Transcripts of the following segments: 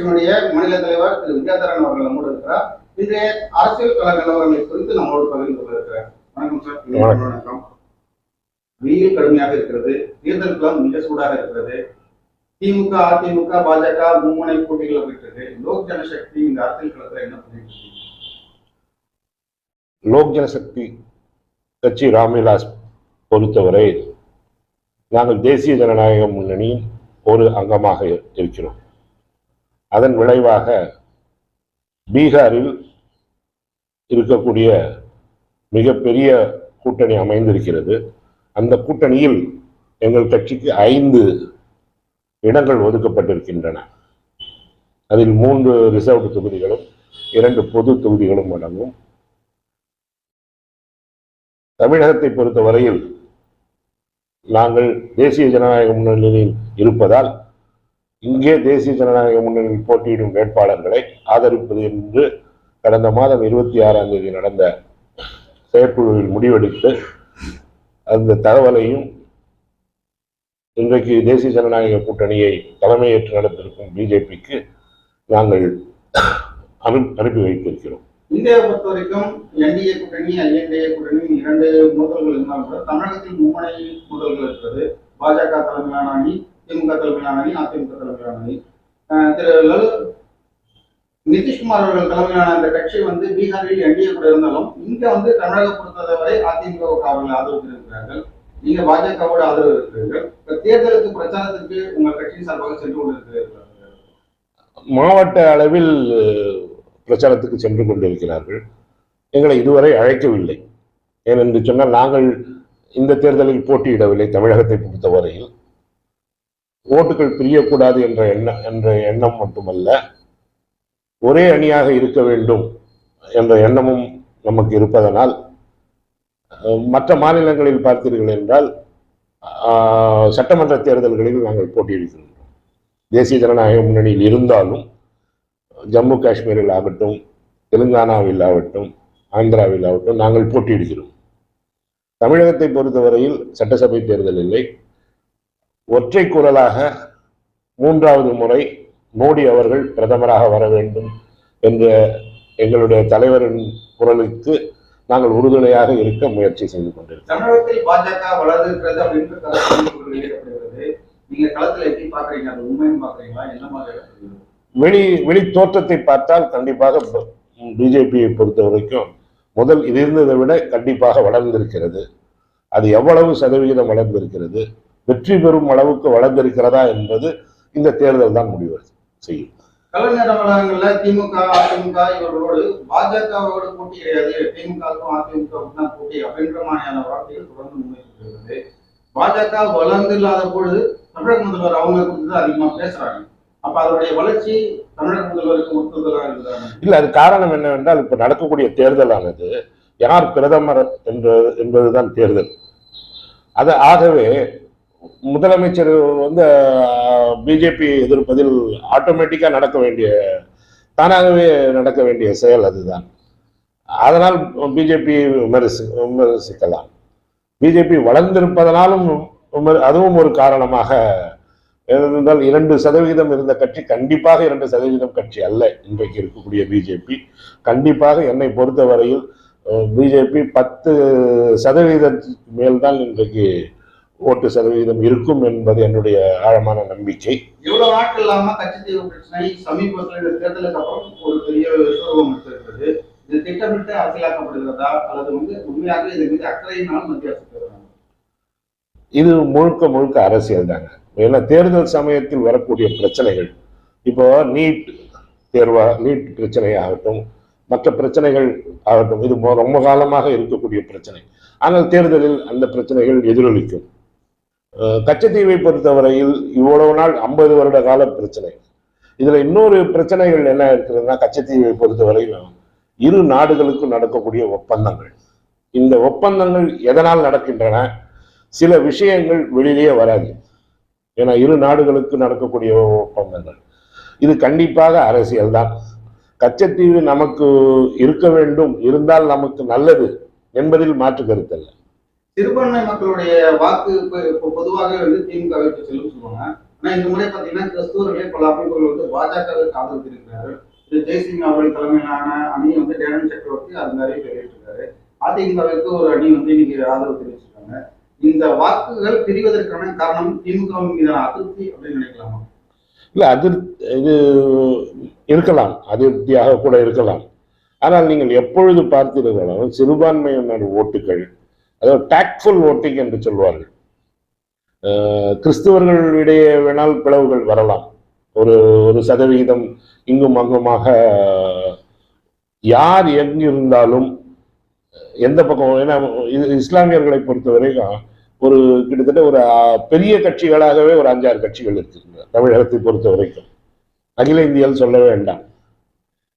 கட்சியினுடைய மாநில தலைவர் திரு வித்யாதரன் அவர்கள் நம்மோடு இருக்கிறார். இன்றைய அரசியல் கள நிலவரங்களை குறித்து நம்மோடு பகிர்ந்து கொள்ள இருக்கிறார் வணக்கம் சார். வணக்கம். வெயில் கடுமையாக இருக்கிறது. தேர்தல் களம் மிக சூடாக இருக்கிறது. திமுக அதிமுக பாஜக மும்முனை போட்டிகள் போயிட்டு லோக் ஜனசக்தி இந்த அரசியல் களத்துல என்ன பண்ணிட்டு இருக்கீங்க லோக் ஜனசக்தி கட்சி ராம்விலாஸ் பொறுத்தவரை நாங்கள் தேசிய ஜனநாயக முன்னணியின் ஒரு அங்கமாக இரு- இருக்கிறோம். அதன் விளைவாக பீகாரில் இருக்கக்கூடிய மிகப்பெரிய கூட்டணி அமைந்திருக்கிறது. அந்த கூட்டணியில் எங்கள் கட்சிக்கு ஐந்து இடங்கள் ஒதுக்கப்பட்டிருக்கின்றன. அதில் மூன்று ரிசர்வ்டு தொகுதிகளும் இரண்டு பொது தொகுதிகளும் அடங்கும் தமிழகத்தை பொறுத்தவரையில் நாங்கள் தேசிய ஜனநாயக முன்னணியில் இருப்பதால் இங்கே தேசிய ஜனநாயக முன்னணியில் போட்டியிடும் வேட்பாளர்களை ஆதரிப்பது என்று கடந்த மாதம் இருபத்தி ஆறாம் தேதி நடந்த செயற்குழுவில் முடிவெடுத்து அந்த தகவலையும் இன்றைக்கு தேசிய ஜனநாயக கூட்டணியை தலைமையேற்று நடத்திருக்கும் பிஜேபிக்கு நாங்கள் அனுப்பி அனுப்பி வைத்திருக்கிறோம். இந்தியாவை பொறுத்த வரைக்கும் என்டிஏ கூட்டணி ஐஎன்டிஏ கூட்டணி இரண்டு மோதல்கள் இருந்தாலும் கூட தமிழகத்தில் மும்முனை மோதல்கள் இருக்கிறது. பாஜக தலைமையிலான அணி திமுக தலைமையிலான அணி அதிமுக தலைமையிலான அணி. திரு லலு நிதிஷ்குமார் அவர்கள் தலைமையிலான அந்த கட்சி வந்து பீகாரில் என்டிஏ கூட இருந்தாலும் இங்க வந்து தமிழகம் பொறுத்தவரை அதிமுகவுக்கு அவர்கள் ஆதரவு இருக்கிறார்கள் நீங்க பாஜகவோட ஆதரவு இருக்கிறீர்கள். இப்ப தேர்தலுக்கு பிரச்சாரத்திற்கு உங்கள் கட்சியின் சார்பாக சென்று கொண்டிருக்கிறீர்கள். மாவட்ட அளவில் பிரச்சாரத்துக்கு சென்று கொண்டிருக்கிறார்கள். எங்களை இதுவரை அழைக்கவில்லை. ஏனென்று சொன்னால் நாங்கள் இந்த தேர்தலில் போட்டியிடவில்லை தமிழகத்தை பொறுத்தவரையில். ஓட்டுகள் பிரியக்கூடாது என்ற எண்ணம் என்ற எண்ணம் மட்டுமல்ல ஒரே அணியாக இருக்க வேண்டும் என்ற எண்ணமும் நமக்கு இருப்பதனால் மற்ற மாநிலங்களில் பார்த்தீர்கள் என்றால் சட்டமன்ற தேர்தல்களில் நாங்கள் போட்டியிடுகிறோம் தேசிய ஜனநாயக முன்னணியில் இருந்தாலும் ஜம்மு காஷ்மீரில் ஆகட்டும் தெலுங்கானாவில் ஆகட்டும் ஆந்திராவில் ஆகட்டும் நாங்கள் போட்டியிடுகிறோம். தமிழகத்தை பொறுத்தவரையில் சட்டசபை தேர்தல் இல்லை. ஒற்றை குரலாக மூன்றாவது முறை மோடி அவர்கள் பிரதமராக வர வேண்டும் என்ற எங்களுடைய தலைவரின் குரலுக்கு நாங்கள் உறுதுணையாக இருக்க முயற்சி செய்து கொண்டிருக்கிறோம்? வெளி வெளி தோற்றத்தை பார்த்தால் கண்டிப்பாக பிஜேபியை பொறுத்த வரைக்கும் முதல் இது இருந்ததை விட கண்டிப்பாக வளர்ந்திருக்கிறது. அது எவ்வளவு சதவிகிதம் வளர்ந்திருக்கிறது? வெற்றி பெறும் அளவுக்கு வளர்ந்திருக்கிறதா என்பது இந்த தேர்தல் தான் முடிவு செய்யும். கலைஞர் வளாகங்கள்ல திமுக அதிமுக இவர்களோடு பாஜகவோடு போட்டி கிடையாது திமுகவுக்கும் அதிமுகவுக்கும் தான் போட்டி அப்படின்ற மாதிரியான வார்த்தைகள் தொடர்ந்து பாஜக வளர்ந்து இல்லாத பொழுது தமிழக முதல்வர் அவங்க குறித்து அதிகமா பேசுறாங்க. அப்ப அதனுடைய வளர்ச்சி தமிழக முதல்வருக்கு ஒத்துதலா இருக்குதாங்க இல்ல அது காரணம் என்னவென்றால் இப்ப நடக்கக்கூடிய தேர்தலானது யார் பிரதமர் என்று என்பதுதான் தேர்தல். அது ஆகவே முதலமைச்சர் வந்து பிஜேபி எதிர்ப்பதில் ஆட்டோமேட்டிக்காக நடக்க வேண்டிய தானாகவே நடக்க வேண்டிய செயல் அதுதான். அதனால் பிஜேபி விமர்சி விமர்சிக்கலாம். பிஜேபி வளர்ந்திருப்பதனாலும் அதுவும் ஒரு காரணமாக இருந்தால் இரண்டு சதவிகிதம் இருந்த கட்சி கண்டிப்பாக இரண்டு சதவீதம் கட்சி அல்ல இன்றைக்கு இருக்கக்கூடிய பிஜேபி. கண்டிப்பாக என்னை பொறுத்தவரையில் பிஜேபி பத்து சதவீதத்துக்கு மேல்தான் இன்றைக்கு ஓட்டு சதவீதம் இருக்கும் என்பது என்னுடைய ஆழமான நம்பிக்கை. இவ்வளவு நாட்கள் இல்லாம கட்சித்தீவு பிரச்சனை சமீபத்தில் இந்த தேர்தலுக்கு அப்புறம் ஒரு பெரிய விஸ்வரூபம் எடுத்திருக்கிறது இது திட்டமிட்டு அரசியலாக்கப்படுகிறதா? அல்லது வந்து உண்மையாக இதன் மீது அக்கறையினால் மத்திய அரசு இது முழுக்க முழுக்க அரசியல் தாங்க. ஏன்னா தேர்தல் சமயத்தில் வரக்கூடிய பிரச்சனைகள் இப்போ நீட் தேர்வா நீட் பிரச்சனை ஆகட்டும் மற்ற பிரச்சனைகள் ஆகட்டும் இது ரொம்ப காலமாக இருக்கக்கூடிய பிரச்சனை. ஆனால் தேர்தலில் அந்த பிரச்சனைகள் எதிரொலிக்கும். கச்சத்தீவை பொறுத்தவரையில் இவ்வளவு நாள் ஐம்பது வருட கால பிரச்சனை. இதுல இன்னொரு பிரச்சனைகள் என்ன இருக்குதுன்னா கச்சத்தீவை பொறுத்தவரையில் இரு நாடுகளுக்கும் நடக்கக்கூடிய ஒப்பந்தங்கள். இந்த ஒப்பந்தங்கள் எதனால் நடக்கின்றன? சில விஷயங்கள் வெளியிலேயே வராது. ஏன்னா இரு நாடுகளுக்கு நடக்கக்கூடிய ஒப்பந்தங்கள். இது கண்டிப்பாக அரசியல் தான். கச்சத்தீவு நமக்கு இருக்க வேண்டும் இருந்தால் நமக்கு நல்லது என்பதில் மாற்று கருத்தல்ல சிறுபான்மை மக்களுடைய வாக்கு இப்போ பொதுவாக வந்து திமுக வைத்து செல்லும் சொல்லுவாங்க. ஆனா இந்த முறை பாத்தீங்கன்னா கிறிஸ்துவர்களே பல அமைப்புகள் வந்து பாஜகவுக்கு ஆதரவு இருக்கிறார்கள் திரு ஜெய்சிங் அவர்கள் தலைமையிலான அணி வந்து டேரன் சக்கரவர்த்தி அது அறிவிப்பு வெளியிட்டிருக்காரு. அதிமுகவிற்கு ஒரு அணி வந்து இன்னைக்கு ஆதரவு தெரிவிச்சிருக்காங்க. இந்த வாக்குகள் பிரிவதற்கான காரணம் திமுக மீதான அதிருப்தி அப்படின்னு நினைக்கலாமா? இல்ல அதிர் இது இருக்கலாம். அதிருப்தியாக கூட இருக்கலாம். ஆனால் நீங்கள் எப்பொழுது பார்த்தீர்களாலும் சிறுபான்மையினர் ஓட்டுகள் அதாவது டாக்ட்ஃபுல் ஓட்டிங் என்று சொல்வார்கள். அஹ், கிறிஸ்தவர்களிடையே வேணால் பிளவுகள் வரலாம். ஒரு ஒரு சதவிகிதம் இங்கும் அங்குமாக யார் எங்கிருந்தாலும் எந்த பக்கம் ஏன்னா இது இஸ்லாமியர்களை பொறுத்தவரைக்கும் ஒரு கிட்டத்தட்ட ஒரு பெரிய கட்சிகளாகவே ஒரு அஞ்சாறு கட்சிகள் இருக்கின்றன தமிழகத்தை பொறுத்த வரைக்கும் அகில இந்தியாவில் சொல்ல வேண்டாம்.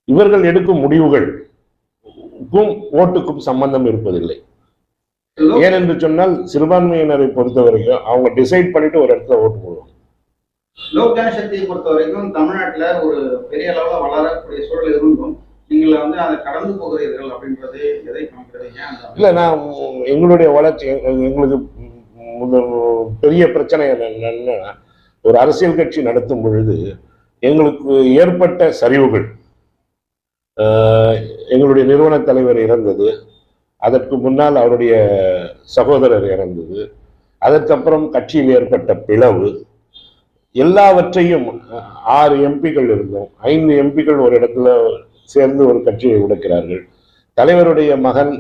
இவர்கள் எடுக்கும் முடிவுகளுக்கும் ஓட்டுக்கும் சம்பந்தம் இருப்பதில்லை. ஏனென்று சொன்னால் சிறுபான்மையினரை பொறுத்த வரைக்கும் அவங்க டிசைட் பண்ணிட்டு ஒரு இடத்துல ஓட்டு போடுவாங்க. லோக் ஜனசக்தியை பொறுத்த வரைக்கும் தமிழ்நாட்டுல ஒரு பெரிய அளவுல வளரக்கூடிய சூழல் இருந்தும் நீங்கள் வந்து அதை கடந்து போகிறீர்கள் அப்படின்றது எதை அந்த இல்ல நான் எங்களுடைய வளர்ச்சி எங்க- எங்களுக்கு முதல் பெரிய பிரச்சனை என்னன்னா ஒரு அரசியல் கட்சி நடத்தும் பொழுது எங்களுக்கு ஏற்பட்ட சரிவுகள் எங்களுடைய நிறுவன தலைவர் இறந்தது. அதற்கு முன்னால் அவருடைய சகோதரர் இறந்தது. அதற்கப்புறம் கட்சியில் ஏற்பட்ட பிளவு. எல்லாவற்றையும் ஆறு எம்பிக்கள் இருந்தோம். ஐந்து எம்பிக்கள் ஒரு இடத்துல சேர்ந்து ஒரு கட்சியை உடைக்கிறார்கள். தலைவருடைய மகன்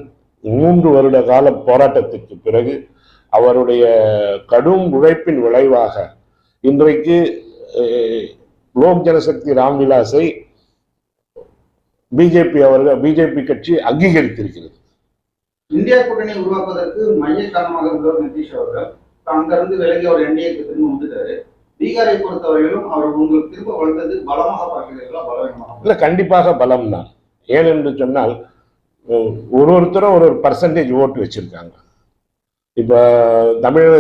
மூன்று வருட கால போராட்டத்துக்கு பிறகு அவருடைய கடும் உழைப்பின் விளைவாக இன்றைக்கு லோக் ஜனசக்தி ராம்விலாஸை பிஜேபி அவர்கள் பிஜேபி கட்சி அங்கீகரித்திருக்கிறது. இந்தியா கூட்டணி உருவாக்குவதற்கு மைய காரணமாக இருந்தவர் நிதிஷ் அவர்கள். அங்கிருந்து விலகி அவர் என்டிஏக்கு திரும்ப வந்துட்டாரு. பீகாரை பொறுத்தவரையிலும் அவர் உங்களுக்கு திரும்ப வளர்ந்தது பலமாக பார்க்கிறீர்களா பலவீனமாக இல்ல கண்டிப்பாக பலம் தான் என்று சொன்னால் ஒரு ஒருத்தரும் ஒரு ஒரு பர்சன்டேஜ் ஓட்டு வச்சிருக்காங்க. இப்போ தமிழக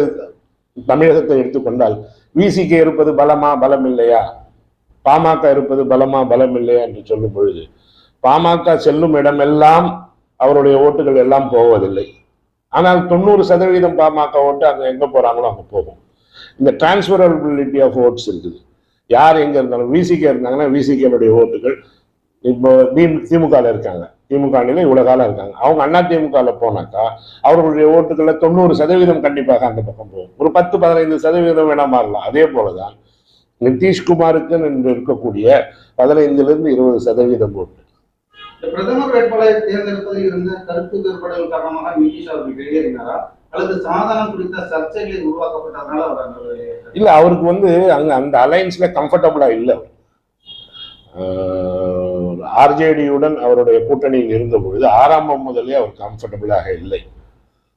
தமிழகத்தை எடுத்துக்கொண்டால் விசிகே இருப்பது பலமா பலம் இல்லையா? பாமக இருப்பது பலமா பலம் இல்லையா என்று சொல்லும் பொழுது பாமக செல்லும் இடமெல்லாம் அவருடைய ஓட்டுகள் எல்லாம் போவதில்லை. ஆனால் தொண்ணூறு சதவீதம் பாமக ஓட்டு அங்க எங்க போறாங்களோ அங்க போகும். இந்த டிரான்ஸ்ஃபரபிலிட்டி ஆஃப் ஓட்ஸ் இருக்குது யார் எங்க இருந்தாலும் விசிகே இருந்தாங்கன்னா விசிகேனுடைய ஓட்டுகள் இப்போ திமுகவில் இருக்காங்க. திமுக அணியில இவ்வளவு காலம் இருக்காங்க. அவங்க அண்ணா திமுகவில் போனாக்கா அவர்களுடைய ஓட்டுகளில் தொண்ணூறு சதவீதம் கண்டிப்பாக அந்த பக்கம் போகும். ஒரு பத்து பதினைந்து சதவீதம் வேணா மாறலாம். அதே போலதான் நிதிஷ்குமாருக்கு என்று இருக்கக்கூடிய பதினைந்துல இருந்து இருபது சதவீதம் ஓட்டு. பிரதமர் வேட்பாளரை தேர்ந்தெடுப்பதில் இருந்த கருத்து வேறுபாடுகள் காரணமாக நிதிஷ் அவர்கள் வெளியேறினாரா? அல்லது சமாதானம் குறித்த சர்ச்சைகள் உருவாக்கப்பட்டதனால அவர் இல்ல அவருக்கு வந்து அங்க அந்த அலைன்ஸ்ல கம்ஃபர்டபுளா இல்லை ஆர்ஜேடியுடன் அவருடைய கூட்டணியில் இருந்த பொழுது ஆரம்பம் முதலே அவர் கம்ஃபர்டபுளாக இல்லை.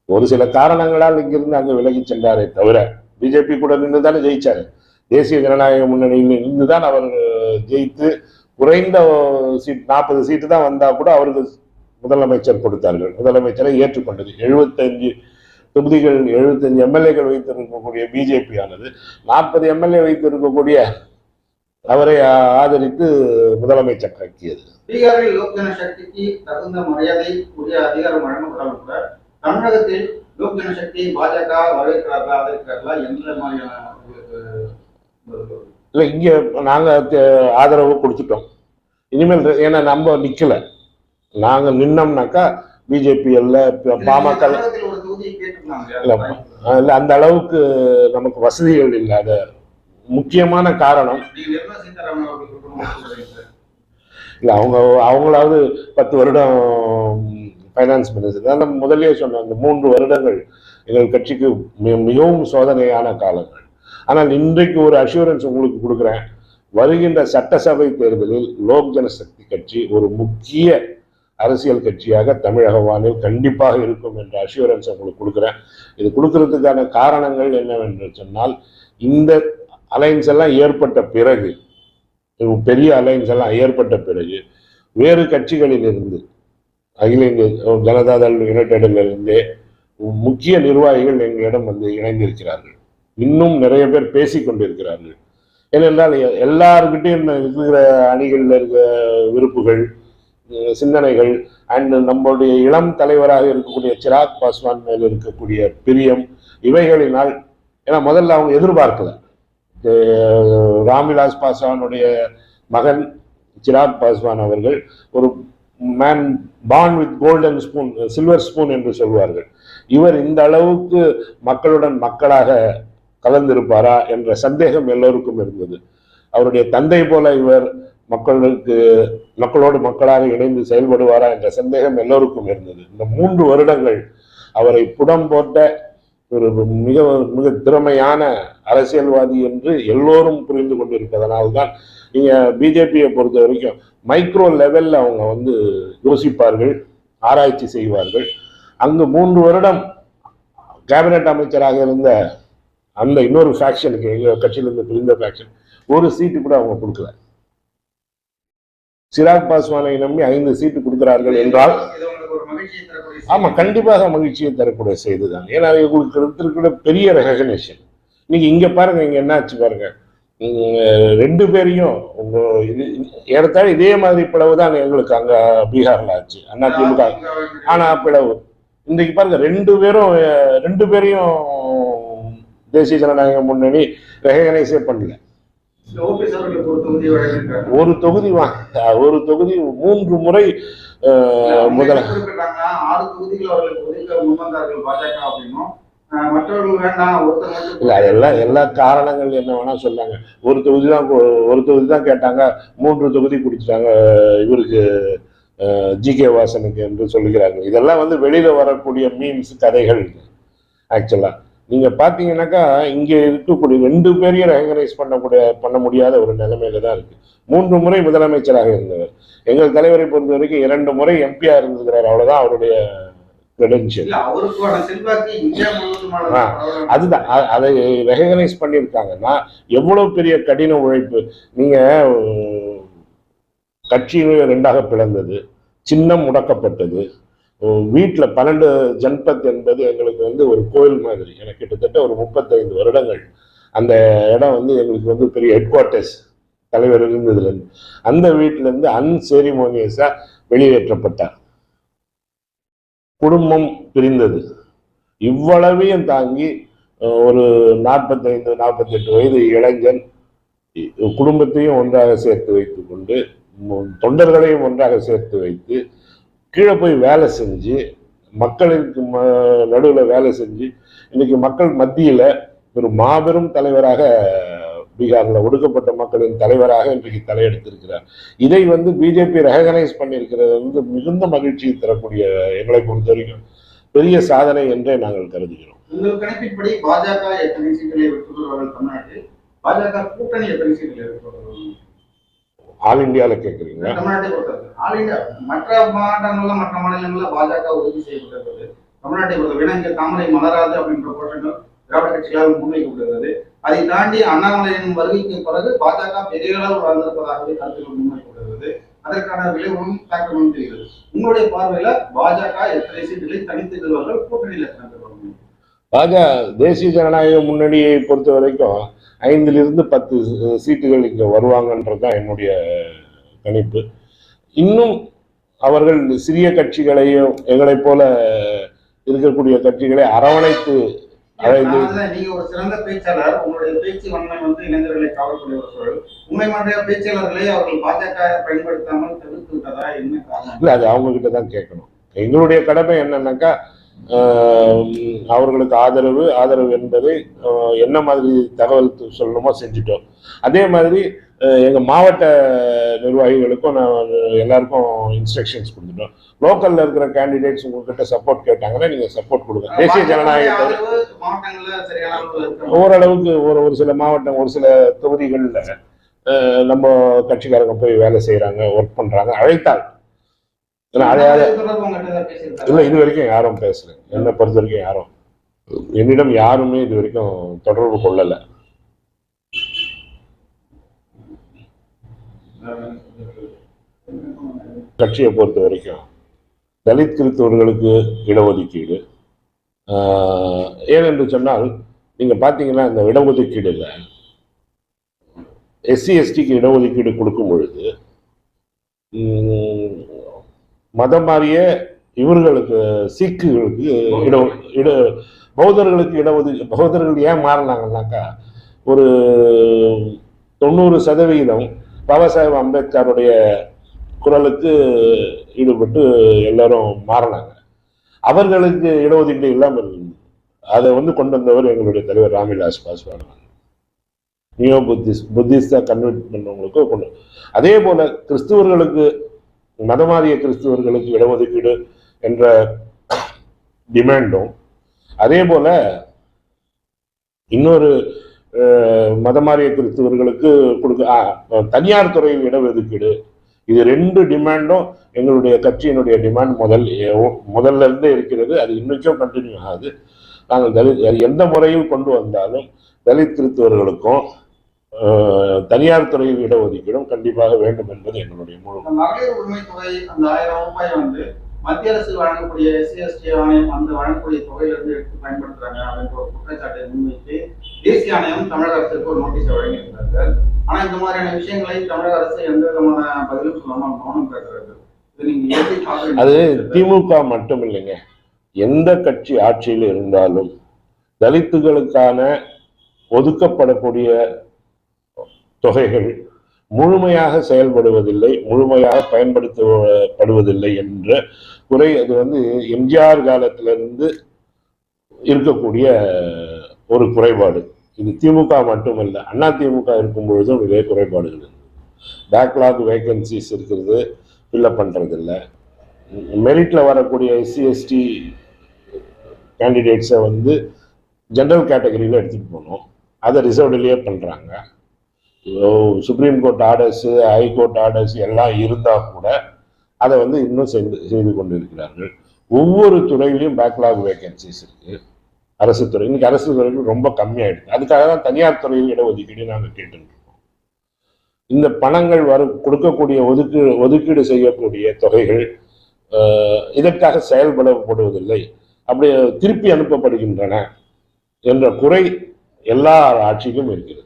ஒரு சில காரணங்களால் இங்கிருந்து அங்கு விலகி சென்றாரே தவிர பிஜேபி கூட நின்று தானே ஜெயிச்சாரு. தேசிய ஜனநாயக முன்னணியில் நின்று தான் அவர் ஜெயித்து குறைந்த சீட் நாற்பது சீட்டு தான் வந்தா கூட அவருக்கு முதலமைச்சர் கொடுத்தார்கள். முதலமைச்சரை ஏற்றுக்கொண்டது. எழுபத்தஞ்சு தொகுதிகள் எழுபத்தஞ்சு எம்எல்ஏக்கள் வைத்திருக்கக்கூடிய பிஜேபி ஆனது நாற்பது எம்எல்ஏ வைத்திருக்கக்கூடிய அவரை ஆதரித்து முதலமைச்சர் ஆக்கியது பீகாரில் லோக் ஜனசக்திக்கு தகுந்த மரியாதை உரிய அதிகாரம் வழங்கப்பட்டாலும் கூட தமிழகத்தில் லோக் ஜனசக்தியை பாஜக வரவேற்கிறார்களா ஆதரிக்கிறார்களா எந்த மாதிரியான இல்லை இங்கே நாங்கள் ஆதரவு கொடுத்துட்டோம். இனிமேல் ஏன்னா நம்ம நிற்கல நாங்கள் நின்னோம்னாக்கா பிஜேபி இல்ல பாமக இல்ல, அந்த அளவுக்கு நமக்கு வசதிகள் இல்லாத முக்கியமான காரணம். இல்லை அவங்க அவங்களாவது பத்து வருடம் ஃபைனான்ஸ் மினிஸ்டர் நான் முதல்லயே சொன்னேன் அந்த மூன்று வருடங்கள் எங்கள் கட்சிக்கு மிகவும் சோதனையான காலங்கள். ஆனால் இன்றைக்கு ஒரு அஷூரன்ஸ் உங்களுக்கு கொடுக்குறேன். வருகின்ற சட்டசபை தேர்தலில் லோக் ஜனசக்தி கட்சி ஒரு முக்கிய அரசியல் கட்சியாக தமிழக வானில் கண்டிப்பாக இருக்கும் என்ற அஷூரன்ஸ் உங்களுக்கு கொடுக்குறேன். இது கொடுக்கறதுக்கான காரணங்கள் என்னவென்று சொன்னால் இந்த அலைன்ஸ் எல்லாம் ஏற்பட்ட பிறகு பெரிய அலைன்ஸ் எல்லாம் ஏற்பட்ட பிறகு வேறு கட்சிகளில் இருந்து அகில இந்திய ஜனதாதள் யுனைடெடிலிருந்தே முக்கிய நிர்வாகிகள் எங்களிடம் வந்து இணைந்திருக்கிறார்கள். இன்னும் நிறைய பேர் பேசிக் கொண்டிருக்கிறார்கள் ஏனென்றால் எல்லாருக்கிட்டையும் இருக்கிற அணிகளில் இருக்கிற விருப்புகள் சிந்தனைகள் அண்ட் நம்மளுடைய இளம் தலைவராக இருக்கக்கூடிய சிராக் பாஸ்வான் மேல் இருக்கக்கூடிய பிரியம் இவைகளினால் ஏன்னா முதல்ல அவங்க எதிர்பார்க்கல. ராம்விலாஸ் பாஸ்வானுடைய மகன் சிராக் பாஸ்வான் அவர்கள் ஒரு man born with golden spoon silver spoon என்று சொல்வார்கள். இவர் இந்த அளவுக்கு மக்களுடன் மக்களாக கலந்திருப்பாரா என்ற சந்தேகம் எல்லோருக்கும் இருந்தது. அவருடைய தந்தை போல இவர் மக்களுக்கு மக்களோடு மக்களாக இணைந்து செயல்படுவாரா என்ற சந்தேகம் எல்லோருக்கும் இருந்தது. இந்த மூன்று வருடங்கள் அவரை புடம் போட்ட ஒரு மிக மிக திறமையான அரசியல்வாதி என்று எல்லோரும் புரிந்து கொண்டிருப்பதனால்தான் நீங்க பிஜேபியை பொறுத்த வரைக்கும் மைக்ரோ லெவல்ல அவங்க வந்து யோசிப்பார்கள் ஆராய்ச்சி செய்வார்கள். அங்கு மூன்று வருடம் கேபினட் அமைச்சராக இருந்த அந்த இன்னொரு ஃபேக்ஷனுக்கு எங்க கட்சியிலிருந்து பிரிந்த ஃபேக்ஷன் ஒரு சீட்டு கூட அவங்க கொடுக்கல. சிராக் பாஸ்வானை நம்பி ஐந்து சீட்டு கொடுக்கிறார்கள் என்றால் ஆமா கண்டிப்பாக மகிழ்ச்சியை தரக்கூடிய செய்தி தான். ஏன்னா உங்களுக்கு இருக்கிற பெரிய ரெகக்னேஷன் நீங்க இங்க பாருங்க இங்க என்னாச்சு பாருங்க. ரெண்டு பேரையும் உங்க இது ஏறத்தாழ இதே மாதிரி பிளவு தான் எங்களுக்கு அங்க பீகார்ல ஆச்சு. அண்ணா திமுக. ஆனா பிளவு. இன்றைக்கு பாருங்க ரெண்டு பேரும் ரெண்டு பேரையும் தேசிய ஜனநாயக முன்னணி ரெகனைஸே பண்ணல. ஒரு தொகுதி ஒரு தொகுதி வா- ஒரு தொகுதி மூன்று முறை முதல. இல்ல அதெல்லாம் எல்லா காரணங்கள் என்ன வேணா சொல்லாங்க ஒரு தொகுதி தான் ஒரு தொகுதி தான் கேட்டாங்க மூன்று தொகுதி கொடுத்துட்டாங்க இவருக்கு ஜி கே வாசனுக்கு என்று சொல்லுகிறார்கள். இதெல்லாம் வந்து வெளியில வரக்கூடிய மீம்ஸ் கதைகள் ஆக்சுவலா நீங்க பாத்தீங்கன்னாக்கா இங்க இருக்கக்கூடிய ரெண்டு பேரையும் ரெகனைஸ் பண்ணக்கூடிய பண்ண முடியாத ஒரு நிலைமையில தான் இருக்கு. மூன்று முறை முதலமைச்சராக இருந்தவர். எங்கள் தலைவரை பொறுத்த வரைக்கும் இரண்டு முறை எம்பியா இருந்திருக்கிறார். அவ்வளவுதான் அவருடைய அதுதான். அதை ரெகனைஸ் பண்ணியிருக்காங்கன்னா எவ்வளவு பெரிய கடின உழைப்பு. நீங்க கட்சியும் ரெண்டாக பிளந்தது சின்னம் முடக்கப்பட்டது வீட்டில் பன்னெண்டு ஜன்பத் என்பது எங்களுக்கு வந்து ஒரு கோயில் மாதிரி. எனக்கு கிட்டத்தட்ட ஒரு முப்பத்தைந்து வருடங்கள். அந்த இடம் வந்து எங்களுக்கு வந்து பெரிய ஹெட் குவார்ட்டர்ஸ் தலைவர் இருந்ததுலேருந்து அந்த வீட்டிலேருந்து அன்செரிமோனியஸாக வெளியேற்றப்பட்டார். குடும்பம் பிரிந்தது. இவ்வளவையும் தாங்கி ஒரு நாற்பத்தைந்து நாற்பத்தெட்டு வயது இளைஞன் குடும்பத்தையும் ஒன்றாக சேர்த்து வைத்து கொண்டு தொண்டர்களையும் ஒன்றாக சேர்த்து வைத்து கீழே போய் வேலை செஞ்சு மக்களுக்கு ம நடுவில் வேலை செஞ்சு இன்னைக்கு மக்கள் மத்தியில் ஒரு மாபெரும் தலைவராக பீகாரில் ஒடுக்கப்பட்ட மக்களின் தலைவராக இன்றைக்கு தலையெடுத்திருக்கிறார். இதை வந்து பிஜேபி ரெகனைஸ் பண்ணியிருக்கிறது வந்து மிகுந்த மகிழ்ச்சியை தரக்கூடிய எங்களை பொறுத்த வரைக்கும் பெரிய சாதனை என்றே நாங்கள் கருதுகிறோம். உங்கள் கணக்கின்படி பாஜக எத்தனை சீட்டுகளை தமிழ்நாட்டில் பாஜக கூட்டணி எத்தனை சீட்டுகளை ஆல் இந்தியாவில் கேட்குறீங்களா மற்ற மாநிலங்கள்ல மற்ற மாநிலங்கள்ல பாஜக உறுதி செய்யப்பட்டிருக்கிறது. தமிழ்நாட்டை பொறுத்தவரை ஏன்னா தாமரை மலராது அப்படின்ற கோஷங்கள் திராவிட கட்சிகளால் முன்வைக்கப்படுகிறது அதை தாண்டி அண்ணாமலையின் வருகைக்கு பிறகு பாஜக பெரிய அளவு வளர்ந்திருப்பதாகவே கருத்துக்கள் முன்வைக்கப்படுகிறது அதற்கான விளைவும் தாக்கமும் தெரிகிறது உங்களுடைய பார்வையில பாஜக எத்தனை சீட்டுகளை தனித்து செல்வார்கள் கூட்டணியில் எத்தனை பாஜ தேசிய ஜனநாயக முன்னணியை பொறுத்த வரைக்கும் ஐந்திலிருந்து பத்து சீட்டுகள் இங்கே வருவாங்கன்றது தான் என்னுடைய கணிப்பு. இன்னும் அவர்கள் சிறிய கட்சிகளையும் எங்களைப் போல இருக்கக்கூடிய கட்சிகளை அரவணைத்து அதனாலதான் நீங்க ஒரு சிறந்த பேச்சாளர் உங்களுடைய பேச்சு வன்மை வந்து இளைஞர்களை ஒரு சூழல் உண்மை மன்ற பேச்சாளர்களை அவர்கள் பாஜக பயன்படுத்தாமல் தவிர்த்து விட்டதா? என்ன காரணம்? இல்லை அது அவங்க கிட்ட தான் கேட்கணும். எங்களுடைய கடமை என்னன்னாக்கா அவர்களுக்கு ஆதரவு ஆதரவு என்பதை என்ன மாதிரி தகவல் சொல்லணுமோ செஞ்சுட்டோம். அதே மாதிரி எங்க மாவட்ட நிர்வாகிகளுக்கும் நான் எல்லாருக்கும் இன்ஸ்ட்ரக்ஷன்ஸ் கொடுத்துட்டோம். லோக்கல்ல இருக்கிற கேண்டிடேட்ஸ் உங்ககிட்ட சப்போர்ட் கேட்டாங்கன்னா நீங்க சப்போர்ட் கொடுங்க. தேசிய ஜனநாயகத்தை ஓரளவுக்கு ஒரு ஒரு சில மாவட்டம் ஒரு சில தொகுதிகளில் நம்ம கட்சிக்காரங்க போய் வேலை செய்கிறாங்க ஒர்க் பண்ணுறாங்க அழைத்தால் ஏன்னா அழையாத தொடர்பு உங்ககிட்ட ஏதாவது பேசியிருக்காங்க இல்லை இது வரைக்கும் யாரும் பேசல. என்னை பொறுத்த வரைக்கும் யாரும். என்னிடம் யாருமே இது வரைக்கும் தொடர்பு கொள்ளலை. கட்சியை பொறுத்த வரைக்கும் தலித் கிறிஸ்தவர்களுக்கு இடஒதுக்கீடு ஏனென்று சொன்னால் நீங்கள் பார்த்தீங்கன்னா இந்த இடஒதுக்கீடுல எஸ்சி எஸ்டிக்கு இடஒதுக்கீடு கொடுக்கும் பொழுது மதம் மாறிய இவர்களுக்கு சீக்குகளுக்கு இட இட பௌத்தர்களுக்கு இடஒது பௌத்தர்கள் ஏன் மாறினாங்கன்னாக்கா ஒரு தொண்ணூறு சதவிகிதம் பாபா சாஹேப் அம்பேத்கருடைய குரலுக்கு ஈடுபட்டு எல்லாரும் மாறினாங்க. அவர்களுக்கு இடஒதுக்கீடு இல்லாமல் அதை வந்து கொண்டு வந்தவர் எங்களுடைய தலைவர் Ramvilas Paswan. Neo Buddhist புத்திஸ்டா convert பண்ணவங்களுக்கு கொண்டு அதே போல கிறிஸ்துவர்களுக்கு மதமாறிய கிறிஸ்துவர்களுக்கு இடஒதுக்கீடு என்ற டிமாண்டும். அதே போல இன்னொரு அஹ், மதமாறிய கிறிஸ்துவர்களுக்கு கொடுக்க ஆ, தனியார் துறையில் இடஒதுக்கீடு. இது ரெண்டு டிமாண்டும் எங்களுடைய கட்சியினுடைய டிமாண்ட் முதல் முதல்ல இருந்தே இருக்கிறது. அது இன்னைக்கும் கண்டினியூ ஆகுது. நாங்கள் தலித் எந்த முறையில் கொண்டு வந்தாலும் தலித் கிறிஸ்தவர்களுக்கும் தனியார் துறையில் இடஒதுக்கீடும் கண்டிப்பாக வேண்டும் என்பது எங்களுடைய முழு மகளிர் உரிமை தொகை அந்த ஆயிரம் ரூபாய் வந்து மத்திய அரசு வழங்கக்கூடிய எஸ்சி எஸ்டி ஆணையம் அந்த வழங்கக்கூடிய தொகையிலிருந்து எடுத்து பயன்படுத்துறாங்க அப்படின்ற ஒரு குற்றச்சாட்டை முன்வைத்து தேசிய ஆணையம் தமிழக அரசுக்கு ஒரு நோட்டீஸை வழங்கியிருந்தார்கள் ஆனா இந்த மாதிரியான விஷயங்களை தமிழக அரசு எந்த விதமான பதிலும் சொல்லாமல் மௌனம் பாக்குறீங்க அது திமுக மட்டும் இல்லைங்க எந்த கட்சி ஆட்சியில் இருந்தாலும் தலித்துகளுக்கான ஒதுக்கப்படக்கூடிய தொகைகள் முழுமையாக செயல்படுவதில்லை முழுமையாக பயன்படுத்தப்படுவதில்லை என்ற குறை. அது வந்து எம்ஜிஆர் காலத்திலிருந்து இருக்கக்கூடிய ஒரு குறைபாடு. இது திமுக மட்டுமல்ல அண்ணா திமுக இருக்கும் பொழுதும் இதே குறைபாடுகள் இருக்கு. பேக்லாக் வேகன்சிஸ் இருக்கிறது ஃபில்லப் பண்ணுறதில்ல மெரிட்டில் வரக்கூடிய எஸ்சி எஸ்டி கேண்டிடேட்ஸை வந்து ஜென்ரல் கேட்டகரியில் எடுத்துகிட்டு போகணும் அதை ரிசர்வ்டிலேயே பண்ணுறாங்க supreme court orders high court orders எல்லாம் இருந்தால் கூட அதை வந்து இன்னும் செய்து செய்து கொண்டு இருக்கிறார்கள் ஒவ்வொரு துறையிலையும் பேக்லாக் வேகன்சிஸ் இருக்கு. அரசு துறை இன்னைக்கு அரசு துறைகள் ரொம்ப கம்மியாயிடுது. அதுக்காக தான் தனியார் துறையில் இடஒதுக்கீடு நாங்கள் கேட்டுருக்கோம் இந்த பணங்கள் வர கொடுக்கக்கூடிய ஒதுக்கு ஒதுக்கீடு செய்யக்கூடிய தொகைகள் இதற்காக செயல்படப்படுவதில்லை. அப்படி திருப்பி அனுப்பப்படுகின்றன என்ற குறை எல்லா ஆட்சிக்கும் இருக்கிறது.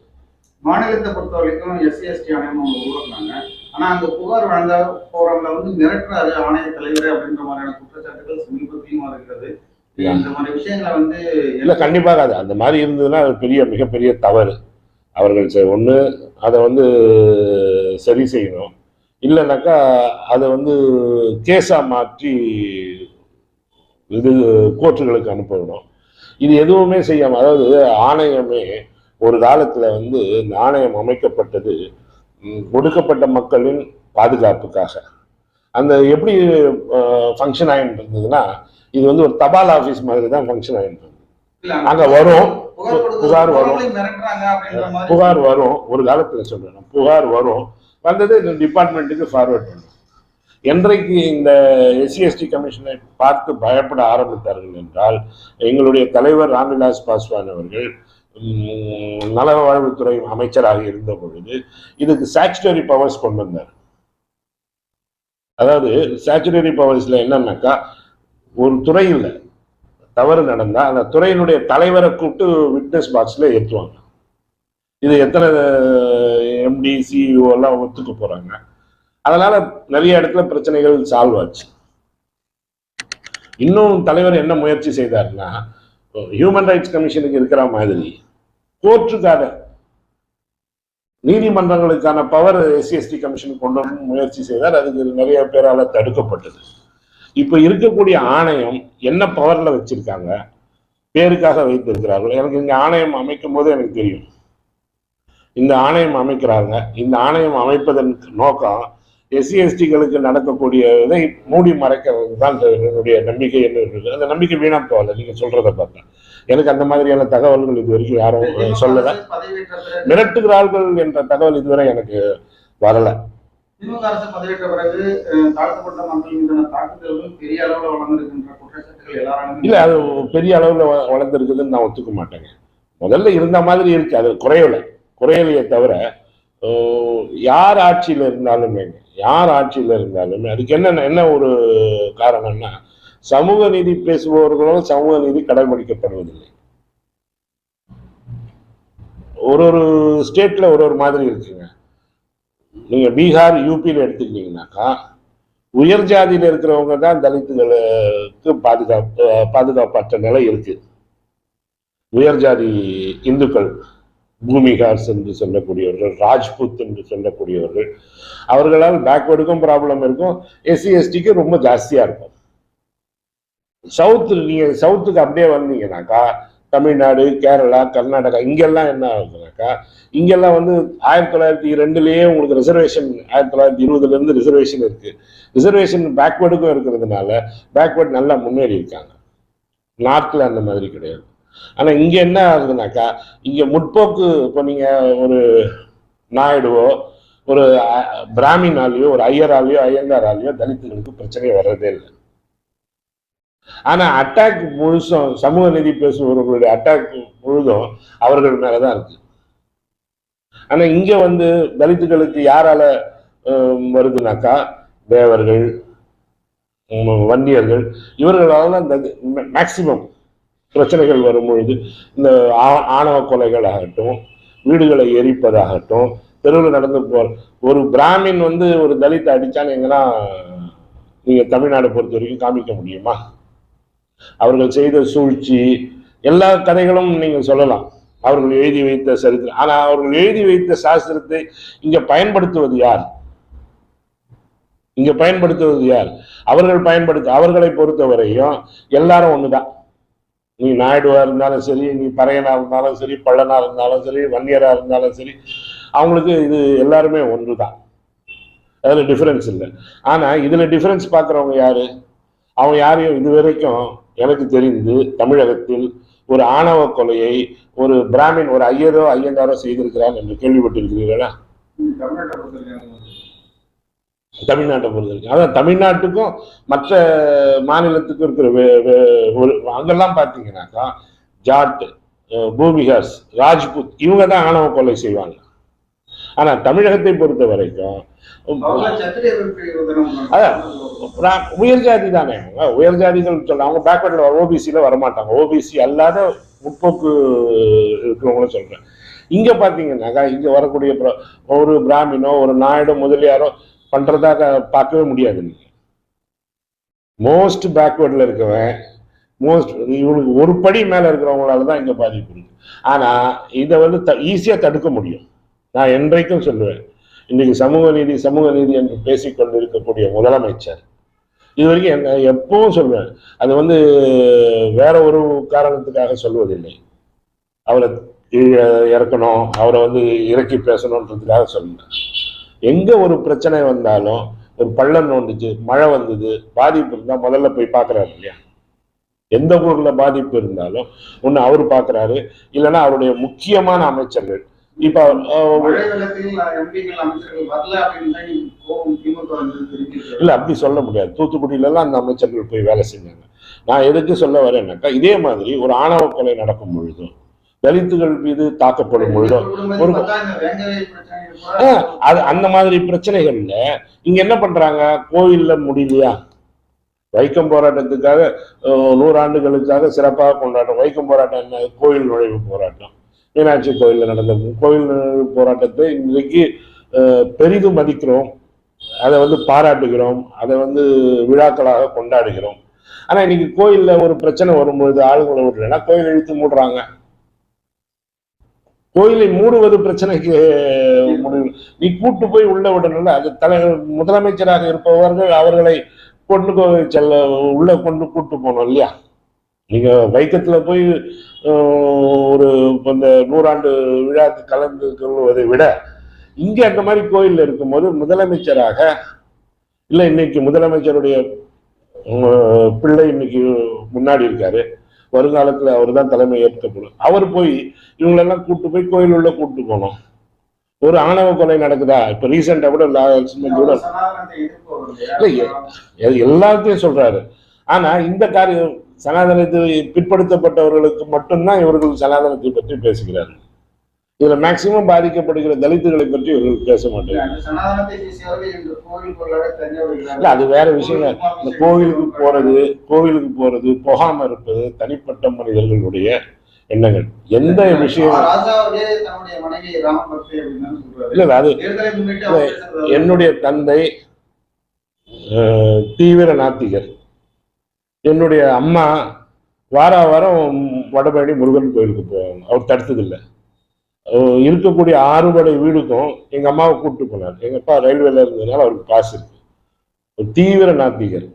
மாநிலத்தை பொறுத்த வரைக்கும் எஸ்சி எஸ்டி ஆணையம் அவங்க உருவாக்குனாங்க ஆனா அந்த புகார் வழங்க போறவங்களை வந்து மிரட்டுறாரு ஆணைய தலைவர் அப்படின்ற மாதிரியான குற்றச்சாட்டுகள் சமீபத்திலும் இருக்கிறது இந்த மாதிரி விஷயங்களை வந்து இல்லை கண்டிப்பாக அது அந்த மாதிரி இருந்ததுன்னா அது பெரிய மிகப்பெரிய தவறு. அவர்கள் ஒன்று அதை வந்து சரி செய்யணும். இல்லைனாக்கா அதை வந்து கேஸாக மாற்றி இது கோர்ட்டுகளுக்கு அனுப்பணும். இது எதுவுமே செய்யாமல் அதாவது ஆணையமே ஒரு காலத்தில் வந்து இந்த ஆணையம் அமைக்கப்பட்டது ஒடுக்கப்பட்ட மக்களின் பாதுகாப்புக்காக. அந்த எப்படி ஃபங்க்ஷன் ஆகிட்டு இருந்ததுன்னா இது வந்து ஒரு தபால் ஆஃபீஸ் மாதிரி தான் ஃபங்க்ஷன் ஆகிட்டு இருந்தது அங்க வரும். புகார் வரும். புகார் வரும். ஒரு காலத்துல சொல்றேன் புகார் வரும். வந்தது இந்த டிபார்ட்மெண்ட்டுக்கு ஃபார்வர்ட் பண்ணும் என்றைக்கு இந்த எஸ்சி எஸ்டி கமிஷனை பார்த்து பயப்பட ஆரம்பித்தார்கள் என்றால் எங்களுடைய தலைவர் ராம்விலாஸ் பாஸ்வான் அவர்கள் நலவாழ்வுத்துறை அமைச்சராக இருந்த பொழுது இதுக்கு சாச்சுரரி பவர்ஸ் கொண்டு வந்தார். அதாவது சாச்சுரரி பவர்ஸ்ல என்னன்னாக்கா ஒரு துறையில் தவறு நடந்தா அந்த துறையினுடைய தலைவரை கூப்பிட்டு விட்னஸ் பாக்ஸ்ல ஏற்றுவாங்க இது எத்தனை எம்டி சிஇஓ எல்லாம் ஒத்துக்க போறாங்க. அதனால நிறைய இடத்துல பிரச்சனைகள் சால்வ் ஆச்சு. இன்னும் தலைவர் என்ன முயற்சி செய்தார்னா ஹியூமன் ரைட்ஸ் கமிஷனுக்கு இருக்கிற மாதிரி. கோர்ட்டுக்காக நீதிமன்றங்களுக்கான பவர் எஸ்சிஎஸ்டி கமிஷன் கொண்டு வரணும்னு முயற்சி செய்தார் அதுக்கு நிறைய பேரால தடுக்கப்பட்டது. இப்ப இருக்கக்கூடிய ஆணையம் என்ன பவர்ல வச்சிருக்காங்க? பேருக்காக வைத்திருக்கிறார்கள். எனக்கு இந்த ஆணையம் அமைக்கும் போது எனக்கு தெரியும். இந்த ஆணையம் அமைக்கிறாங்க. இந்த ஆணையம் அமைப்பதன் நோக்கம் எஸ்சி எஸ்டிகளுக்கு நடக்கக்கூடிய இதை மூடி மறைக்கிறது தான் என்னுடைய நம்பிக்கை என்ன இருக்குது அந்த நம்பிக்கை வீணா போகல நீங்க சொல்றதை பார்த்தா எனக்கு அந்த மாதிரியான தகவல்கள் இது வரைக்கும் யாரும் சொல்லல. மிரட்டுகிறார்கள் என்ற தகவல் இதுவரை எனக்கு வரல. திமுக அரசு பதவியேற்ற பிறகு தாழ்த்தப்பட்ட மக்கள் மீதான தாக்குதல்கள் பெரிய அளவுல வளர்ந்திருக்கின்ற குற்றச்சாட்டுகள் எல்லாரும் இல்ல அது பெரிய அளவுல வளர்ந்திருக்குதுன்னு நான் ஒத்துக்க மாட்டேங்க. முதல்ல இருந்த மாதிரி இருக்கு அது குறையல குறையலையே தவிர யார் ஆட்சியில இருந்தாலுமே யார் ஆட்சியில இருந்தாலுமே அதுக்கு என்ன என்ன ஒரு காரணம்னா சமூக நீதி பேசுபவர்களும் சமூக நீதி கடைபிடிக்கப்படுவதில்லை. ஒரு ஒரு ஸ்டேட்ல ஒரு ஒரு மாதிரி இருக்குங்க. நீங்க பீகார் யூபியில் எடுத்துக்கிட்டீங்கன்னாக்கா உயர் ஜாதியில இருக்கிறவங்க தான் தலித்துகளுக்கு பாதுகாப்பு பாதுகாப்பற்ற நிலை இருக்கு. உயர் ஜாதி இந்துக்கள் பூமிகார்ஸ் என்று சொல்லக்கூடியவர்கள் ராஜ்புத் என்று சொல்லக்கூடியவர்கள் அவர்களால் பேக்வேர்டுக்கும் ப்ராப்ளம் இருக்கும். எஸ்சி எஸ்டிக்கு ரொம்ப ஜாஸ்தியாக இருக்கும். சவுத்து நீங்கள் சவுத்துக்கு அப்படியே வந்தீங்கன்னாக்கா தமிழ்நாடு கேரளா கர்நாடகா இங்கெல்லாம் என்ன ஆகுதுனாக்கா இங்கெல்லாம் வந்து ஆயிரத்தி தொள்ளாயிரத்தி ரெண்டுலேயே உங்களுக்கு ரிசர்வேஷன் ஆயிரத்தி தொள்ளாயிரத்தி இருபதுலேருந்து ரிசர்வேஷன் இருக்குது ரிசர்வேஷன் பேக்வேர்டுக்கும் இருக்கிறதுனால பேக்வேர்டு நல்லா முன்னேறி இருக்காங்க. நார்த்தில் அந்த மாதிரி கிடையாது. ஆனா இங்க என்ன ஆகுதுனாக்கா இங்க முற்போக்கு இப்போ நீங்க ஒரு நாயுடுவோ ஒரு அ- பிராமினாலேயோ ஒரு ஐயராலேயோ ஐயங்காராலேயோ தலித்துகளுக்கு பிரச்சனை வர்றதே இல்லை. ஆனா அட்டாக் முழுசும் சமூக நீதி பேசுபவர்களுடைய அட்டாக் முழுதும் அவர்கள் மேலதான் இருக்கு. ஆனா இங்க வந்து தலித்துகளுக்கு யாரால வருதுனாக்கா தேவர்கள் வன்னியர்கள் இவர்களால தான் மேக்சிமம் பிரச்சனைகள் வரும் பொழுது இந்த ஆ- ஆணவ கொலைகள் ஆகட்டும் வீடுகளை எரிப்பதாகட்டும் தெருவில் நடந்து போற ஒரு பிராமின் வந்து ஒரு தலித் அடிச்சான்னு எங்கன்னா நீங்க தமிழ்நாடு பொறுத்த வரைக்கும் காமிக்க முடியுமா? அவர்கள் செய்த சூழ்ச்சி எல்லா கதைகளும் நீங்க சொல்லலாம். அவர்கள் எழுதி வைத்த சரித்திரம். ஆனா அவர்கள் எழுதி வைத்த சாஸ்திரத்தை இங்க பயன்படுத்துவது யார்? இங்க பயன்படுத்துவது யார்? அவர்கள் பயன்படுத்த அவர்களை பொறுத்தவரையும் எல்லாரும் ஒண்ணுதான். நீ நாயுடுவா இருந்தாலும் சரி நீ பறையனா இருந்தாலும் சரி பள்ளனா இருந்தாலும் சரி வன்னியரா இருந்தாலும் சரி அவங்களுக்கு இது எல்லாருமே ஒன்றுதான். அதுல டிஃபரன்ஸ் இல்லை. ஆனா இதுல டிஃபரன்ஸ் பாக்குறவங்க யாரு? அவங்க யாரையும் இதுவரைக்கும் எனக்கு தெரிந்து தமிழகத்தில் ஒரு ஆணவ கொலையை ஒரு பிராமின் ஒரு ஐயரோ ஐயங்காரோ செய்திருக்கிறான் என்று கேள்விப்பட்டிருக்கிறீர்களா? தமிழ்நாட்டை பொறுத்த வரைக்கும். அதான் தமிழ்நாட்டுக்கும் மற்ற மாநிலத்துக்கும் இருக்கிற அங்கெல்லாம் பார்த்தீங்கன்னாக்கா ஜாட் பூமிகாஸ் ராஜ்புத் இவங்க தான் ஆணவ கொலை செய்வாங்க. ஆனா தமிழகத்தை பொறுத்த வரைக்கும் அதான். உயர் ஜாதி தானே. அவங்க உயர் ஜாதிகள் சொல்ல அவங்க பேக்வர்ட்ல ஓபிசியில் வரமாட்டாங்க. ஓபிசி அல்லாத முற்போக்கு இருக்கிறவங்களும் சொல்றேன். இங்க பாத்தீங்கன்னாக்கா இங்க வரக்கூடிய ஒரு பிராமினோ ஒரு நாயுடோ முதலியாரோ பண்றதாக பார்க்கவே முடியாது நீங்க. மோஸ்ட் பேக்வேர்டில் இருக்கவன் மோஸ்ட் இவனுக்கு ஒரு படி மேல இருக்கிறவங்களால தான் இங்க பாதிப்பு இருக்கு. ஆனா இதை வந்து ஈஸியா தடுக்க முடியும். நான் என்றைக்கும் சொல்லுவேன் இன்னைக்கு சமூக நீதி சமூக நீதி என்று பேசிக்கொண்டு இருக்கக்கூடிய முதலமைச்சர் இது வரைக்கும் என்ன எப்பவும் சொல்வேன் அது வந்து வேற ஒரு காரணத்துக்காக சொல்வதில்லை. அவரை இறக்கணும் அவரை வந்து இறக்கி பேசணுன்றதுக்காக சொல்லுவேன். எங்க ஒரு பிரச்சனை வந்தாலும் ஒரு பள்ளம் நோண்டுச்சு மழை வந்தது பாதிப்பு இருந்தா முதல்ல போய் பார்க்கறாரு இல்லையா? எந்த ஊர்ல பாதிப்பு இருந்தாலும் ஒண்ணு அவர் பார்க்கறாரு. இல்லைன்னா அவருடைய முக்கியமான அமைச்சர்கள். இப்ப இல்ல அப்படி சொல்ல முடியாது. தூத்துக்குடியில எல்லாம் அந்த அமைச்சர்கள் போய் வேலை செஞ்சாங்க. நான் எதுக்கு சொல்ல வரேன்னாக்கா இதே மாதிரி ஒரு ஆணவ கொலை நடக்கும் பொழுதும் தலித்துகள் மீது தாக்கப்படும் பொழுதும் ஒரு- அது அந்த மாதிரி பிரச்சனைகள்ல இங்க என்ன பண்றாங்க? கோயில்ல முடியலையா? வைக்கம் போராட்டத்துக்காக நூறாண்டுகளுக்காக சிறப்பாக கொண்டாட்டம். வைக்கம் போராட்டம் என்ன? கோயில் நுழைவு போராட்டம். மீனாட்சி கோயில்ல நடந்த கோயில் நுழைவு போராட்டத்தை இன்றைக்கு அஹ், பெரிதும் மதிக்கிறோம். அதை வந்து பாராட்டுகிறோம். அதை வந்து விழாக்களாக கொண்டாடுகிறோம். ஆனா இன்னைக்கு கோயில்ல ஒரு பிரச்சனை வரும்பொழுது ஆளுங்களை விடலைன்னா கோயில் இழுத்து மூடுறாங்க. கோயிலை மூடுவது பிரச்சனைக்கு முடிவு. நீ கூட்டு போய் உள்ள விடணும்ல. அது தலை முதலமைச்சராக இருப்பவர்கள் அவர்களை கொண்டு செல்ல உள்ள கொண்டு கூட்டு போகணும் இல்லையா? நீங்க வைக்கத்துல போய் ஒரு இந்த நூறாண்டு விழாக்கு கலந்து கொள்வதை விட இங்க அந்த மாதிரி கோயில் இருக்கும்போது முதலமைச்சராக இல்ல இன்னைக்கு முதலமைச்சருடைய பிள்ளை இன்னைக்கு முன்னாடி இருக்காரு. வருங்காலத்துல அவர் தான் தலைமை ஏற்கப்படும். அவர் போய் இவங்களெல்லாம் கூட்டு போய் கோயில் உள்ள கூட்டு போகணும். ஒரு ஆணவ கொலை நடக்குதா? இப்ப ரீசெண்டா கூட கூட எல்லாத்தையும் சொல்றாரு. ஆனா இந்த காரியம் சனாதனத்தை பிற்படுத்தப்பட்டவர்களுக்கு மட்டும்தான் இவர்கள் சனாதனத்தை பற்றி பேசுகிறார்கள். இதுல மேக்சிமம் பாதிக்கப்படுகிற தலித்துகளை பற்றி இவர்கள் பேச மாட்டாங்க. அந்த சனாதனத்தை பேசியவர்கள் இன்று கோவில் கொள்ளாக தனியாக இல்ல அது வேற விஷயம் இந்த கோவிலுக்கு போறது கோவிலுக்கு போறது போகாம இருப்பது தனிப்பட்ட மனிதர்களுடைய எண்ணங்கள். எந்த விஷயம் இல்ல அது என்னுடைய தந்தை தீவிர நாத்திகர். என்னுடைய அம்மா வார வாரம் வடபழனி முருகன் கோயிலுக்கு போவாங்க. அவர் தடுத்ததில்லை. இருக்கக்கூடிய ஆறுபடை வீடுக்கும் எங்க அம்மாவை கூப்பிட்டு போனார். எங்க அப்பா ரயில்வேல இருந்ததுனால அவருக்கு காசு இருக்கு. ஒரு தீவிர நாத்திகர்.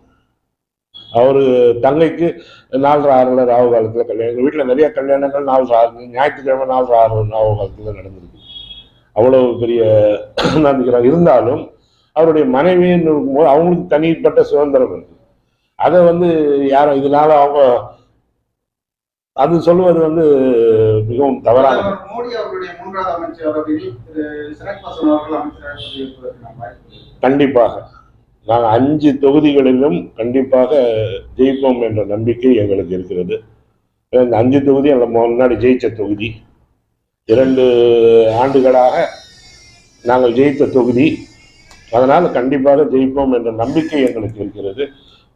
அவரு தங்கைக்கு நாலரை ஆறுல ராகு காலத்துல கல்யாணம். எங்க வீட்டுல நிறைய கல்யாணங்கள் நாலு ஆறு ஞாயிற்றுக்கிழமை நாலரை ஆறு ராகு காலத்துல நடந்திருக்கு. அவ்வளவு பெரிய நாத்திகராக இருந்தாலும் அவருடைய மனைவின்னு இருக்கும்போது அவங்களுக்கு தனிப்பட்ட சுதந்திரம் இருக்கு. அதை வந்து யாரும் இதனால அவங்க அது சொல்லுவது வந்து மிகவும் பிரதமர் மோடி அவர்களுடைய மூன்றாவது இருக்கு. கண்டிப்பாக. நாங்கள் அஞ்சு தொகுதிகளிலும் கண்டிப்பாக ஜெயிப்போம் என்ற நம்பிக்கை எங்களுக்கு இருக்கிறது. இந்த அஞ்சு தொகுதி நம்ம முன்னாடி ஜெயிச்ச தொகுதி. இரண்டு ஆண்டுகளாக நாங்கள் ஜெயித்த தொகுதி. அதனால் கண்டிப்பாக ஜெயிப்போம் என்ற நம்பிக்கை எங்களுக்கு இருக்கிறது.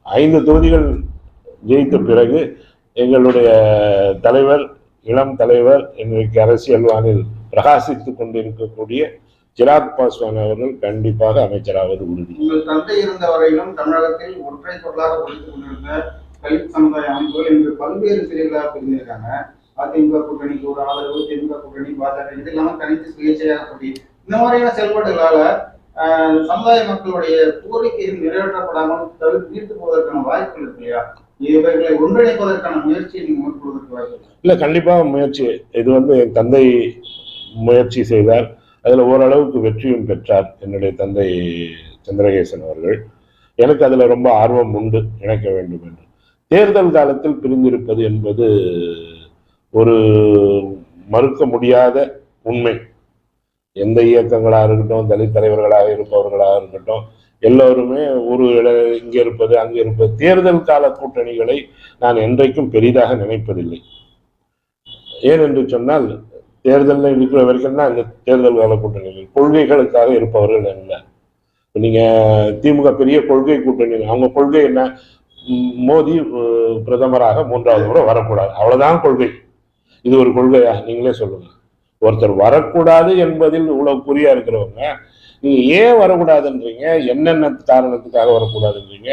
ஐந்து தொகுதிகள் ஜெயித்த பிறகு எங்களுடைய தலைவர் இளம் தலைவர் இன்றைக்கு அரசியல் வானில் பிரகாசித்துக் கொண்டிருக்கக்கூடிய சிராக் பாஸ்வான் அவர்கள் கண்டிப்பாக அமைச்சராவது உறுதி. உங்கள் தந்தை இருந்த வரையிலும் தமிழகத்தில் ஒற்றை தொடராக ஒழித்துக் கொண்டிருந்த தலித் சமுதாய அமைப்புகள் இன்று பல்வேறு பிரிவுகளாக பிரிந்திருக்காங்க. அதிமுக கூட்டணிக்கு ஒரு ஆதரவு திமுக கூட்டணி பாஜக இது இல்லாமல் தனித்து சுயேட்சையாக கூட்டி இந்த மாதிரியான செயல்பாடுகளால சமுதாய மக்களுடைய கோரிக்கைகள் நிறைவேற்றப்படாமல் தவிர்த்து போவதற்கான வாய்ப்புகள் இருக்கு இல்லையா? இவர்களை ஒன்றிணைப்பதற்கான முயற்சியை நீங்க மேற்கொள்வதற்கு இல்லை கண்டிப்பாக முயற்சி. இது வந்து என் தந்தை முயற்சி செய்தார். அதில் ஓரளவுக்கு வெற்றியும் பெற்றார் என்னுடைய தந்தை சந்திரகேசன் அவர்கள். எனக்கு அதில் ரொம்ப ஆர்வம் உண்டு இணைக்க வேண்டும் என்று. தேர்தல் காலத்தில் பிரிந்திருப்பது என்பது ஒரு மறுக்க முடியாத உண்மை. எந்த இயக்கங்களாக இருக்கட்டும் தலித் தலைவர்களாக இருப்பவர்களாக இருக்கட்டும் எல்லோருமே ஒரு இட இங்கே இருப்பது அங்கே இருப்பது. தேர்தல் கால கூட்டணிகளை நான் என்றைக்கும் பெரிதாக நினைப்பதில்லை. ஏன் என்று சொன்னால் தேர்தலில் இருக்கிற வரைக்கும் தான் இந்த தேர்தல் கால கூட்டணிகள். கொள்கைகளுக்காக இருப்பவர்கள் அல்ல. நீங்க திமுக பெரிய கொள்கை கூட்டணி அவங்க கொள்கை என்ன? மோடி பிரதமராக மூன்றாவது முறை வரக்கூடாது. அவ்வளவுதான் கொள்கை. இது ஒரு கொள்கையா? நீங்களே சொல்லுங்க. ஒருத்தர் வரக்கூடாது என்பதில் இவ்வளவு குறியா இருக்கிறவங்க நீங்க ஏன் வரக்கூடாதுன்றீங்க? என்னென்ன காரணத்துக்காக வரக்கூடாதுன்றீங்க?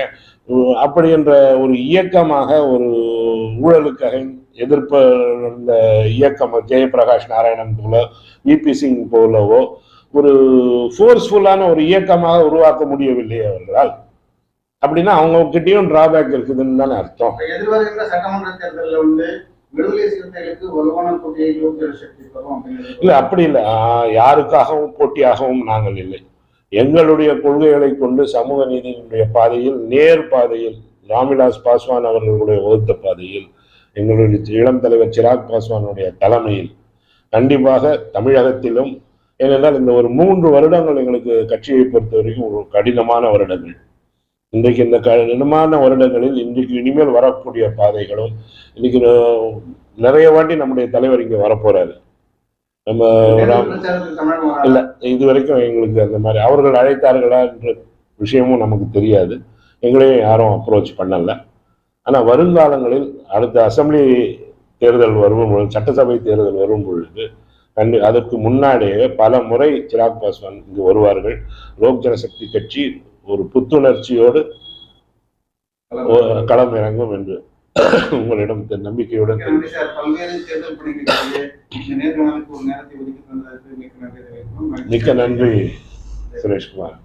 அப்படி என்ற ஒரு இயக்கமாக ஒரு ஊழலுக்காக எதிர்ப்பு இந்த இயக்கம் ஜெயபிரகாஷ் நாராயணன் போல விபி சிங் போலவோ ஒரு ஃபோர்ஸ்ஃபுல்லான ஒரு இயக்கமாக உருவாக்க முடியவில்லை அவர்களால். அப்படின்னா அவங்க கிட்டயும் டிராபேக் இருக்குதுன்னு தானே அர்த்தம். எதிர்வருகின்ற சட்டமன்ற தேர்தலில் வந்து இல்ல அப்படி இல்லை. ஆஹ் யாருக்காகவும் போட்டியாகவும் நாங்கள் இல்லை. எங்களுடைய கொள்கைகளை கொண்டு சமூக நீதியினுடைய பாதையில் நேர் பாதையில் ராம்விலாஸ் பாஸ்வான் அவர்களுடைய வகுத்த பாதையில் எங்களுடைய இளம் தலைவர் சிராக் பாஸ்வானுடைய தலைமையில் கண்டிப்பாக தமிழகத்திலும் ஏனென்றால் இந்த ஒரு மூன்று வருடங்கள் எங்களுக்கு கட்சியை பொறுத்த வரைக்கும் ஒரு கடினமான வருடங்கள். இன்றைக்கு இந்த கடினமான வருடங்களில் இன்றைக்கு இனிமேல் வரக்கூடிய பாதைகளும் இன்னைக்கு நிறைய வாட்டி நம்முடைய தலைவர் இங்க வரப்போறாரு. நம்ம. இல்ல இது வரைக்கும் எங்களுக்கு அந்த மாதிரி அவர்கள் அழைத்தார்களா என்ற விஷயமும் நமக்கு தெரியாது. எங்களையும் யாரும் அப்ரோச் பண்ணல. ஆனா வருங்காலங்களில் அடுத்த அசெம்பிளி தேர்தல் வரும் பொழுது சட்டசபை தேர்தல் வரும் பொழுது கண்டி அதற்கு முன்னாடியே பல முறை சிராக் பாஸ்வான் இங்கு வருவார்கள். லோக் ஜனசக்தி கட்சி ஒரு புத்துணர்ச்சியோடு களம் இறங்கும் என்று உங்களிடம் நம்பிக்கையுடன் மிக்க நன்றி சுரேஷ்குமார்.